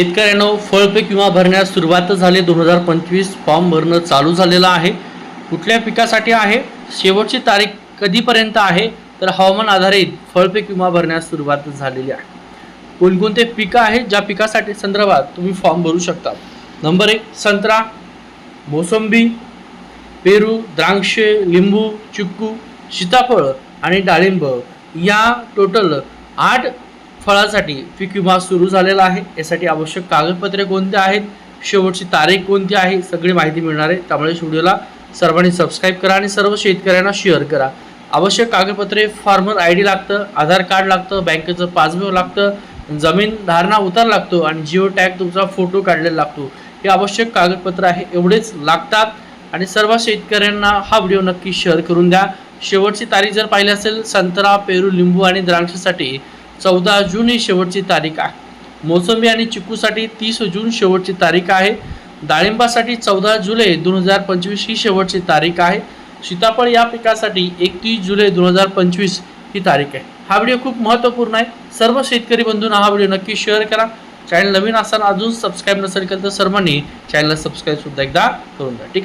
शेतकऱ्यांनो फळपीक विमा भरण्यास सुरुवात झाली. दोन हजार पंचवीस फॉर्म भरणं चालू झालेलं आहे. कुठल्या पिकासाठी आहे? शेवटची तारीख कधीपर्यंत आहे? तर हवामान आधारित फळपीक विमा भरण्यास सुरुवात झालेली आहे. कोणकोणते पिकं आहेत? ज्या पिकासाठी संदर्भात तुम्ही फॉर्म भरू शकता? नंबर एक संत्रा मोसंबी पेरू द्राक्षे लिंबू चिक्कू सीताफळ आणि डाळिंब या टोटल आठ फळासाठी पीक विमा सुरू झालेला आहे. यासाठी आवश्यक कागदपत्रे कोणती आहेत? शेवटची तारीख कोणती आहे? सगळी माहिती मिळणार आहे. त्यामुळे व्हिडिओला सर्वांनी सबस्क्राईब करा आणि सर्व शेतकऱ्यांना शेअर करा. आवश्यक कागदपत्रे फार्मर आय डी लागतं आधार कार्ड लागतं बँकेचं पासबुक लागतं जमीन धारणा उतार लागतो आणि जिओ टॅग तुमचा फोटो काढलेला लागतो. हे आवश्यक कागदपत्र आहे. एवढेच लागतात. आणि सर्व शेतकऱ्यांना हा व्हिडिओ नक्की शेअर करून द्या. शेवटची तारीख जर पाहिली असेल संत्रा पेरू लिंबू आणि द्राक्षासाठी चौदा जून ही शेवटची तारीख आहे. मोसंबी आणि चिकूसाठी तीस जून शेवटची तारीख आहे. डाळिंबासाठी चौदा जुलै दोन हजार पंचवीस ही शेवटची तारीख आहे. सीताफळ या पिकासाठी एकतीस जुलै दोन हजार पंचवीस ही तारीख आहे. हा व्हिडिओ खूप महत्त्वपूर्ण आहे. सर्व शेतकरी बंधूंना हा व्हिडिओ नक्की शेअर करा. चॅनल नवीन असताना अजून सबस्क्राईब नसेल तर सर्वांनी चॅनलला सबस्क्राईबसुद्धा एकदा करून द्या. ठीक आहे?